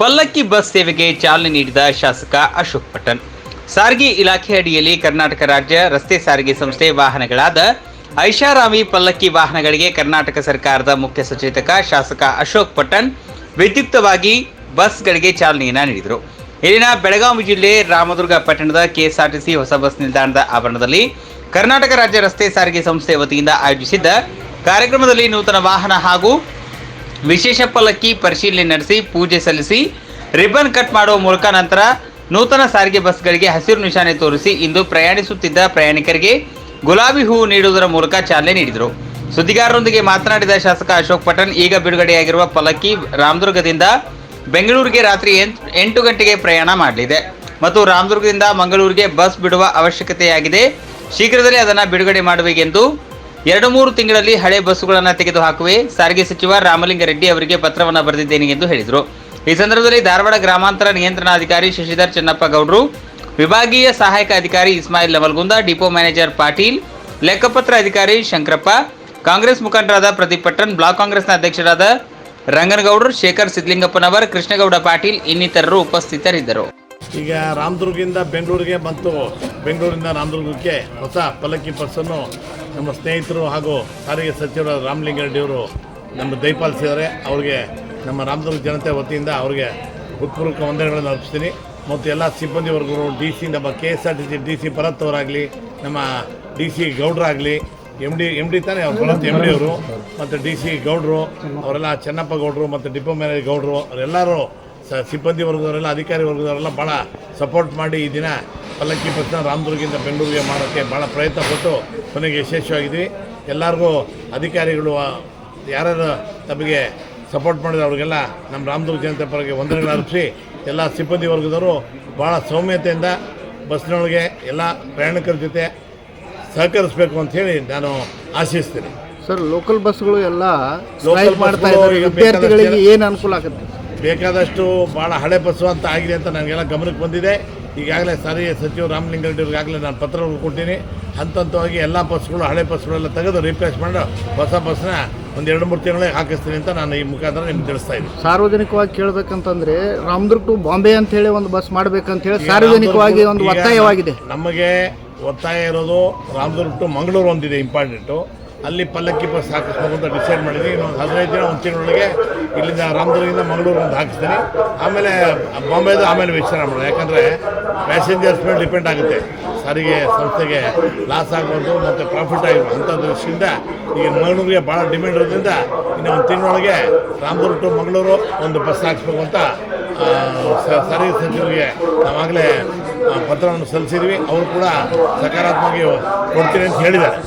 ಪಲ್ಲಕ್ಕಿ ಬಸ್ ಸೇವೆಗೆ ಚಾಲನೆ ನೀಡಿದ ಶಾಸಕ ಅಶೋಕ್ ಪಟ್ಟಣ್ ಸಾರಿಗೆ ಇಲಾಖೆ ಅಡಿಯಲ್ಲಿ ಕರ್ನಾಟಕ ರಾಜ್ಯ ರಸ್ತೆ ಸಾರಿಗೆ ಸಂಸ್ಥೆ ವಾಹನಗಳಾದ ಐಷಾರಾಮಿ ಪಲ್ಲಕ್ಕಿ ವಾಹನಗಳಿಗೆ ಕರ್ನಾಟಕ ಸರ್ಕಾರದ ಮುಖ್ಯ ಸಚೇತಕ ಶಾಸಕ ಅಶೋಕ್ ಪಟ್ಟಣ್ ವಿದ್ಯುಕ್ತವಾಗಿ ಬಸ್ಗಳಿಗೆ ಚಾಲನೆಯನ್ನು ನೀಡಿದರು. ಇಲ್ಲಿನ ಬೆಳಗಾವಿ ಜಿಲ್ಲೆ ರಾಮದುರ್ಗ ಪಟ್ಟಣದ ಕೆಎಸ್ಆರ್ಟಿಸಿ ಹೊಸ ಬಸ್ ನಿಲ್ದಾಣದ ಆವರಣದಲ್ಲಿ ಕರ್ನಾಟಕ ರಾಜ್ಯ ರಸ್ತೆ ಸಾರಿಗೆ ಸಂಸ್ಥೆ ವತಿಯಿಂದ ಆಯೋಜಿಸಿದ್ದ ಕಾರ್ಯಕ್ರಮದಲ್ಲಿ ನೂತನ ವಾಹನ ಹಾಗೂ ವಿಶೇಷ ಪಲ್ಲಕ್ಕಿ ಪರಿಶೀಲನೆ ನಡೆಸಿ, ಪೂಜೆ ಸಲ್ಲಿಸಿ, ರಿಬ್ಬನ್ ಕಟ್ ಮಾಡುವ ಮೂಲಕ ನಂತರ ನೂತನ ಸಾರಿಗೆ ಬಸ್ಗಳಿಗೆ ಹಸಿರು ನಿಶಾನೆ ತೋರಿಸಿ ಇಂದು ಪ್ರಯಾಣಿಸುತ್ತಿದ್ದ ಪ್ರಯಾಣಿಕರಿಗೆ ಗುಲಾಬಿ ಹೂವು ನೀಡುವುದರ ಮೂಲಕ ಚಾಲನೆ ನೀಡಿದರು. ಸುದ್ದಿಗಾರರೊಂದಿಗೆ ಮಾತನಾಡಿದ ಶಾಸಕ ಅಶೋಕ್ ಪಟನ್ ಈಗ ಬಿಡುಗಡೆಯಾಗಿರುವ ಪಲ್ಲಕ್ಕಿ ರಾಮದುರ್ಗದಿಂದ ಬೆಂಗಳೂರಿಗೆ ರಾತ್ರಿ ಎಂಟ್- ಗಂಟೆಗೆ ಪ್ರಯಾಣ ಮಾಡಲಿದೆ. ಮತ್ತು ರಾಮದುರ್ಗದಿಂದ ಮಂಗಳೂರಿಗೆ ಬಸ್ ಬಿಡುವ ಅವಶ್ಯಕತೆಯಾಗಿದೆ. ಶೀಘ್ರದಲ್ಲೇ ಅದನ್ನು ಬಿಡುಗಡೆ ಮಾಡುವೆಗೆಂದು ಎರಡು ಮೂರು ತಿಂಗಳಲ್ಲಿ ಹಳೆ ಬಸ್ಸುಗಳನ್ನು ತೆಗೆದು ಹಾಕುವೆ ಸಾರಿಗೆ ಸಚಿವ ರಾಮಲಿಂಗಾರೆಡ್ಡಿ ಅವರಿಗೆ ಪತ್ರವನ್ನು ಬರೆದಿದ್ದೇನೆ ಎಂದು ಹೇಳಿದರು. ಈ ಸಂದರ್ಭದಲ್ಲಿ ಧಾರವಾಡ ಗ್ರಾಮಾಂತರ ನಿಯಂತ್ರಣಾಧಿಕಾರಿ ಶಶಿಧರ್ ಚೆನ್ನಪ್ಪ ಗೌಡ್ರು, ವಿಭಾಗೀಯ ಸಹಾಯಕ ಅಧಿಕಾರಿ ಇಸ್ಮಾಯಿಲ್ ನವಲ್ಗುಂದ ಡಿಪೋ ಮ್ಯಾನೇಜರ್ ಪಾಟೀಲ್, ಲೆಕ್ಕಪತ್ರ ಅಧಿಕಾರಿ ಶಂಕರಪ್ಪ, ಕಾಂಗ್ರೆಸ್ ಮುಖಂಡರಾದ ಪ್ರದೀಪ್ ಪಟ್ಟಣ್, ಬ್ಲಾಕ್ ಕಾಂಗ್ರೆಸ್ನ ಅಧ್ಯಕ್ಷರಾದ ರಂಗನಗೌಡರು, ಶೇಖರ್ ಸಿದ್ಲಿಂಗಪ್ಪನವರ್, ಕೃಷ್ಣಗೌಡ ಪಾಟೀಲ್ ಇನ್ನಿತರರು ಉಪಸ್ಥಿತರಿದ್ದರು. ಈಗ ರಾಮದುರ್ಗದಿಂದ ಬೆಂಗಳೂರಿಗೆ ಬಂತು. ಬೆಂಗಳೂರಿಂದ ರಾಮದುರ್ಗಕ್ಕೆ ಹೊಸ ಪಲ್ಲಕ್ಕಿ ಬಸ್ಸನ್ನು ನಮ್ಮ ಸ್ನೇಹಿತರು ಹಾಗೂ ಸಾರಿಗೆ ಸಚಿವರಾದ ರಾಮಲಿಂಗಾರೆಡ್ಡಿಯವರು ನಮ್ಮ ದಯಪಾಲಿಸಿದ್ದಾರೆ ಅವ್ರಿಗೆ ನಮ್ಮ ರಾಮದುರ್ಗ ಜನತೆ ವತಿಯಿಂದ ಅವ್ರಿಗೆ ಹೃತ್ಪೂರ್ವಕ ವಂದನೆಗಳನ್ನು ಅರ್ಪಿಸ್ತೀನಿ. ಮತ್ತು ಎಲ್ಲ ಸಿಬ್ಬಂದಿ ವರ್ಗರು, ಡಿ ಸಿ ನಮ್ಮ K S R T C, D C Bharath ಅವರಾಗಲಿ, ನಮ್ಮ ಡಿ ಸಿ ಗೌಡ್ರಾಗಲಿ ಎಂ ಡಿ ಎಂ ಡಿ ತಾನೇ ಅವ್ರು ಭರತ್ ಎಂ ಡಿ ಅವರು, ಮತ್ತು ಡಿ ಸಿ ಗೌಡ್ರು, ಅವರೆಲ್ಲ ಚೆನ್ನಪ್ಪ ಗೌಡ್ರು ಮತ್ತು ಡಿಪೋ ಮ್ಯಾನೇಜರ್ ಗೌಡ್ರು, ಅವರೆಲ್ಲರೂ ಸ ಸಿಬ್ಬಂದಿ ವರ್ಗದವರೆಲ್ಲ, ಅಧಿಕಾರಿ ವರ್ಗದವರೆಲ್ಲ ಭಾಳ ಸಪೋರ್ಟ್ ಮಾಡಿ ಈ ದಿನ ಪಲ್ಲಕ್ಕಿ ಬಸ್ನ ರಾಮದುರ್ಗಿಂದ ಬೆಂಗಳೂರಿಗೆ ಮಾಡೋಕ್ಕೆ ಭಾಳ ಪ್ರಯತ್ನ ಪಟ್ಟು ಕೊನೆಗೆ ಯಶಸ್ವಿಯಾಗಿದ್ವಿ ಎಲ್ಲರಿಗೂ ಅಧಿಕಾರಿಗಳು ಯಾರು ಯಾರ್ಯಾರು ತಮಗೆ ಸಪೋರ್ಟ್ ಮಾಡಿದ್ರು ಅವ್ರಿಗೆಲ್ಲ ನಮ್ಮ ರಾಮದುರ್ಗ ಜನತೆ ಪರವಾಗಿ ವಂದನೆಗಳು ಅರ್ಪಿಸಿ ಎಲ್ಲ ಸಿಬ್ಬಂದಿ ವರ್ಗದವರು ಭಾಳ ಸೌಮ್ಯತೆಯಿಂದ ಬಸ್ನೊಳಗೆ ಎಲ್ಲ ಪ್ರಯಾಣಿಕರ ಜೊತೆ ಸಹಕರಿಸಬೇಕು ಅಂತ ಹೇಳಿ ನಾನು ಆಶಿಸ್ತೀನಿ. ಸರ್ ಲೋಕಲ್ ಬಸ್ಗಳು ಎಲ್ಲ ಲೋಕಲ್ ಮಾಡ್ತಾ ವಿದ್ಯಾರ್ಥಿಗಳಿಗೆ ಏನು ಅನುಕೂಲ ಆಗುತ್ತೆ? ಬೇಕಾದಷ್ಟು ಭಾಳ ಹಳೆ ಬಸ್ಸು ಅಂತ ಆಗಿದೆ ಅಂತ ನನಗೆಲ್ಲ ಗಮನಕ್ಕೆ ಬಂದಿದೆ. ಈಗಾಗಲೇ ಸಾರಿಗೆ ಸಚಿವ ರಾಮಲಿಂಗಾರೆಡ್ಡಿ ಅವ್ರಿಗಾಗಲೇ ನಾನು ಪತ್ರ ಕೊಟ್ಟಿನಿ ಹಂತ ಹಂತವಾಗಿ ಎಲ್ಲ ಬಸ್ಗಳು ಹಳೆ ಬಸ್ಗಳೆಲ್ಲ ತೆಗೆದು ರಿಪ್ಲೇಸ್ ಮಾಡಿ ಹೊಸ ಬಸ್ನ ಒಂದು ಎರಡು ಮೂರು ತಿಂಗಳಿಗೆ ಹಾಕಿಸ್ತೀನಿ ಅಂತ ನಾನು ಈ ಮುಖಾಂತರ ನಿಮ್ಗೆ ತಿಳಿಸ್ತಾ ಇದ್ದೀನಿ. ಸಾರ್ವಜನಿಕವಾಗಿ ಕೇಳಬೇಕಂತಂದ್ರೆ ರಾಮದುರ್ಗ ಟು ಬಾಂಬೆ ಅಂತ ಹೇಳಿ ಒಂದು ಬಸ್ ಮಾಡ್ಬೇಕಂತ ಹೇಳಿ ಸಾರ್ವಜನಿಕವಾಗಿ ಒಂದು ಒತ್ತಾಯವಾಗಿದೆ. ನಮಗೆ ಒತ್ತಾಯ ಇರೋದು ರಾಮದುರ್ಗ ಟು ಮಂಗಳೂರು ಒಂದಿದೆ ಇಂಪಾರ್ಟೆಂಟು ಅಲ್ಲಿ ಪಲ್ಲಕ್ಕಿ ಬಸ್ ಹಾಕಿಸ್ಬೇಕು ಅಂತ ಡಿಸೈಡ್ ಮಾಡಿದ್ವಿ. ಇನ್ನೊಂದು ಹದಿನೈದು ದಿನ, ಒಂದು ತಿಂಗಳೊಳಗೆ ಇಲ್ಲಿಂದ ರಾಮದುರ್ಗದಿಂದ ಮಂಗಳೂರು ಒಂದು ಹಾಕಿಸ್ತೀನಿ. ಆಮೇಲೆ ಬಾಂಬೆದು ಆಮೇಲೆ ವಿಚಾರ ಮಾಡೋದು ಯಾಕಂದರೆ ಪ್ಯಾಸೆಂಜರ್ಸ್ ಮೇಲೆ ಡಿಪೆಂಡ್ ಆಗುತ್ತೆ. ಸಾರಿಗೆ ಸಂಸ್ಥೆಗೆ ಲಾಸ್ ಆಗ್ಬೋದು ಮತ್ತು ಪ್ರಾಫಿಟ್ ಆಗಿ ಅಂಥ ದೃಷ್ಟಿಯಿಂದ ಈಗ ಮಂಗಳೂರಿಗೆ ಭಾಳ ಡಿಮ್ಯಾಂಡ್ ಇರೋದ್ರಿಂದ ಇನ್ನು ಒಂದು ತಿಂಗಳೊಳಗೆ ರಾಮದುರ್ಗ ಟು ಮಂಗಳೂರು ಒಂದು ಬಸ್ ಹಾಕಿಸ್ಬೇಕು ಅಂತ ಸಾರಿಗೆ ಸಚಿವರಿಗೆ ನಾವಾಗಲೇ ಪತ್ರವನ್ನು ಸಲ್ಲಿಸಿದ್ವಿ. ಅವರು ಕೂಡ ಸಕಾರಾತ್ಮಕವಾಗಿ ಕೊಡ್ತೀನಿ ಅಂತ ಹೇಳಿದ್ದಾರೆ.